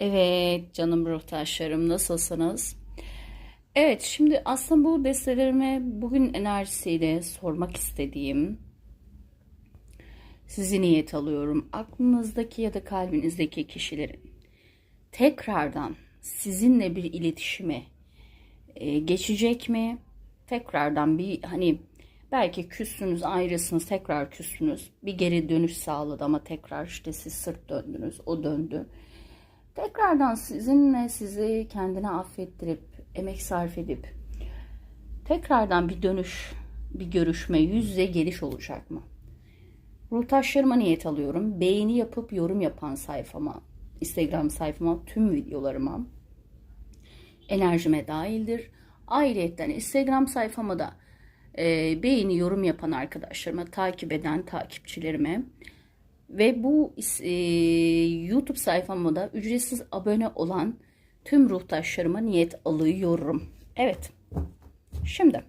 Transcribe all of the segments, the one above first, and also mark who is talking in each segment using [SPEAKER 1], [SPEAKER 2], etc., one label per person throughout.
[SPEAKER 1] Evet canım ruhtaşlarım nasılsınız? Evet şimdi aslında bu destelerime bugün enerjisiyle sormak istediğim sizi niyet alıyorum. Aklınızdaki ya da kalbinizdeki kişilerin tekrardan sizinle bir iletişime e, geçecek mi? Tekrardan bir hani belki küssünüz ayrısınız tekrar küssünüz bir geri dönüş sağladı ama tekrar işte siz sırt döndünüz o döndü. Tekrardan sizinle sizi kendine affettirip emek sarf edip tekrardan bir dönüş bir görüşme yüz yüze geliş olacak mı? Ruhtaşlarıma niyet alıyorum. Beğeni yapıp yorum yapan sayfama, Instagram sayfama, tüm videolarıma enerjime dahildir. Ayrıca Instagram sayfama da e, beğeni yorum yapan arkadaşlarıma, takip eden takipçilerime ve bu e, YouTube sayfama da ücretsiz abone olan tüm ruhtaşlarıma niyet alıyorum. Evet. Şimdi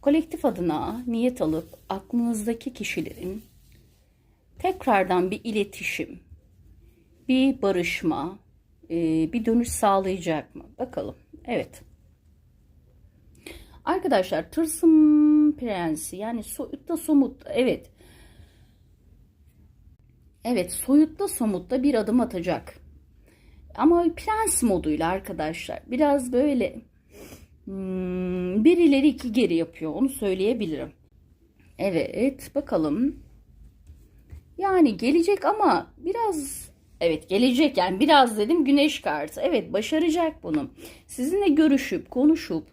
[SPEAKER 1] kolektif adına niyet alıp aklınızdaki kişilerin tekrardan bir iletişim, bir barışma, e, bir dönüş sağlayacak mı? Bakalım. Evet. Arkadaşlar tırsım prensi yani soyutta somut evet. Evet soyutta somutta bir adım atacak. Ama prens moduyla arkadaşlar biraz böyle hmm, bir ileri iki geri yapıyor onu söyleyebilirim. Evet bakalım. Yani gelecek ama biraz evet gelecek yani biraz dedim güneş kartı. Evet başaracak bunu. Sizinle görüşüp konuşup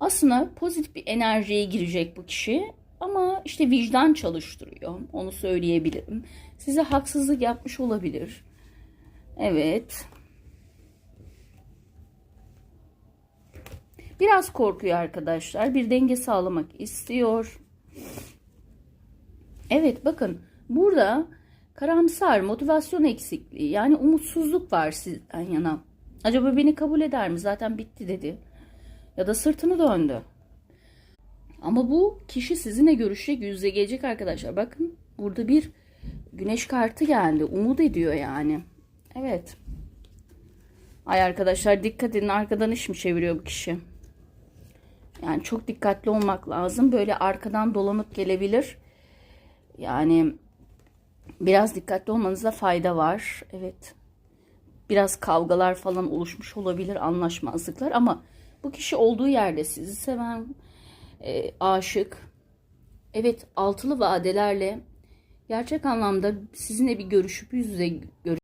[SPEAKER 1] aslında pozitif bir enerjiye girecek bu kişi ama işte vicdan çalıştırıyor. Onu söyleyebilirim. Size haksızlık yapmış olabilir. Evet. Biraz korkuyor arkadaşlar. Bir denge sağlamak istiyor. Evet bakın burada karamsar motivasyon eksikliği yani umutsuzluk var sizden yana. Acaba beni kabul eder mi? Zaten bitti dedi. Ya da sırtını döndü. Ama bu kişi sizinle görüşecek, yüzle gelecek arkadaşlar. Bakın burada bir güneş kartı geldi. Umut ediyor yani. Evet. Ay arkadaşlar dikkat edin arkadan iş mi çeviriyor bu kişi? Yani çok dikkatli olmak lazım. Böyle arkadan dolanıp gelebilir. Yani biraz dikkatli olmanızda fayda var. Evet. Biraz kavgalar falan oluşmuş olabilir, anlaşmazlıklar ama bu kişi olduğu yerde sizi seven, e, aşık. Evet, altılı vadelerle gerçek anlamda sizinle bir görüşüp yüz yüze görüş